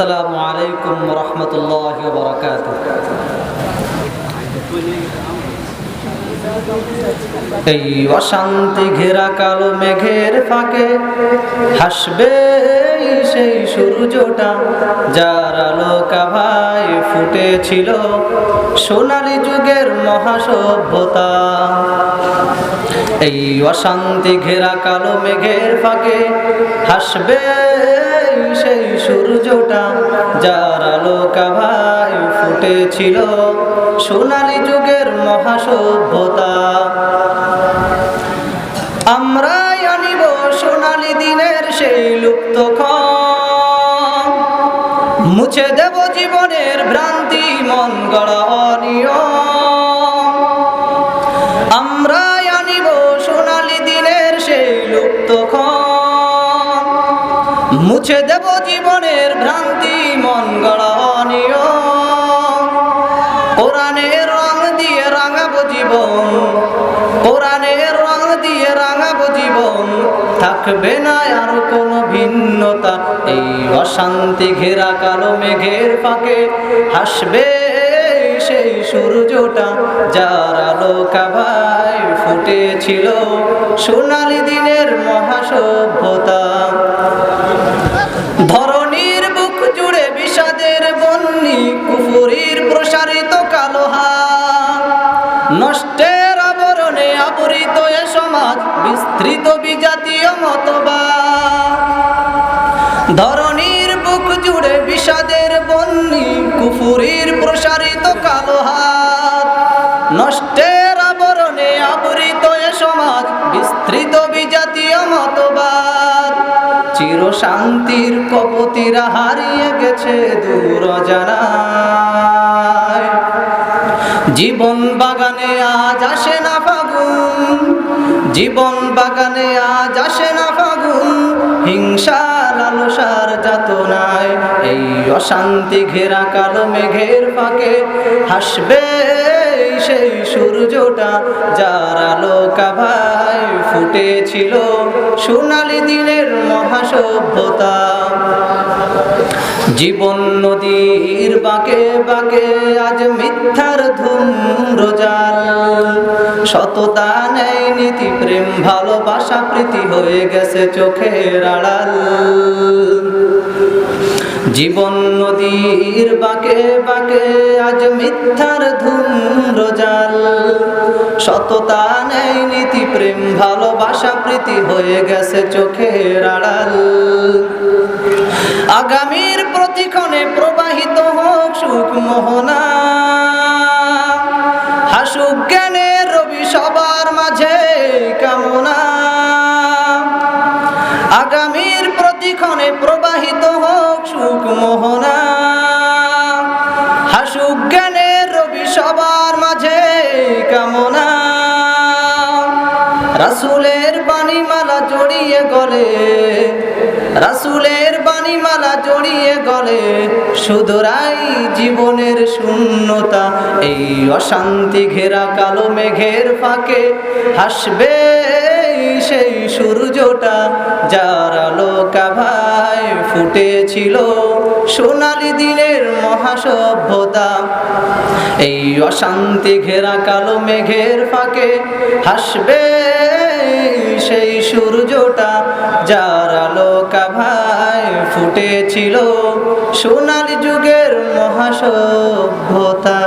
আসসালামু আলাইকুম রহমতুল্লাহ বরকাত এই অশান্তি ঘেরা কালো মেঘের ফাঁকে হাসবে সেই সূর্যটা, যার আলোকা ভাই ফুটেছিল সোনালী যুগের মহাসভ্যতা। এই অশান্তি ঘেরা কালো মেঘের ফাঁকে হাসবে সেই সূর্যটা যার আলোকা ভাই ফুটেছিল সোনালী যুগের মহাসভ্যতা। আমরাই আনিব সোনালী দিনের সেই লুপ্ত মুছে দেব জীবনের ভ্রান্তি মন গড়া মুছে দেব জীবনের ভ্রান্তি, মন গড়া অনিয়ম কোরআনের রং দিয়ে রাঙাবো জীবন, কোরআনের রং দিয়ে রাঙাবো জীবন। থাকবে না আর কোনো ভিন্নতা, এই অশান্তি ঘেরা কালো মেঘের ফাঁকে। হাসবে সেই সূর্যটা যার আলোকা ভাই ফুটেছিল। সোনালি দিনের মহাসভ্যতা। ধরনীর বুক জুড়ে বিষাদের বন্নি কুফুরির প্রসারিত কালোহা নষ্টের আবরণে আবরিত এ সমাজ, বিস্তৃত বিজাতীয় মতবা চির শান্তির কপতিরা হারিয়ে গেছে দূর জানায়। জীবন বাগানে আজ আসে না ফাগুন, জীবন বাগানে আজ আসে না ফাগুন হিংসা লালসার যাতনায় এই অশান্তি ঘেরা কালো মেঘের ফাঁকে হাসবে সেই সূর্যটা, যার ভাই ফুটেছিল সোনালি দিনের মহাসভ্যতা। জীবন নদীর বাঁকে বাঁকে আজ মিথ্যার ধুম ধূম্রজাল। সততা নেই নীতি, প্রেম, ভালোবাসা, প্রীতি হয়ে গেছে চোখের আড়াল। জীবন নদীর বাঁকে বাঁকে আজ মিথ্যার ধূম্রজাল সততা নেই, নীতি প্রেম, ভালোবাসা, প্রীতি হয়ে গেছে চোখের আড়াল। আগামীর প্রতিক্ষণে প্রবাহিত হোক সুখ মোহনা। হাসুক জ্ঞানের রবি সবার মাঝে কামনা। আগামীর প্রতিক্ষণে প্রবাহিত হোক সুখ মোহনা। রাসুলের বাণীমালা জড়িয়ে গলে, রাসুলের বাণীমালা জড়িয়ে গলে, সুদরাই জীবনের শূন্যতা, এই অশান্তি ঘেরা কালো মেঘের ফাঁকে হাসবে সেই সূর্যটা, যার আলোকা ভাই ফুটেছিল সোনালি দিনের মহাসভ্যতা। এই অশান্তি ঘেরা কালো মেঘের ফাঁকে হাসবে সেই সূর্যটা যার আলোকা ভাই ফুটেছিল সোনালি যুগের মহাসভ্যতা।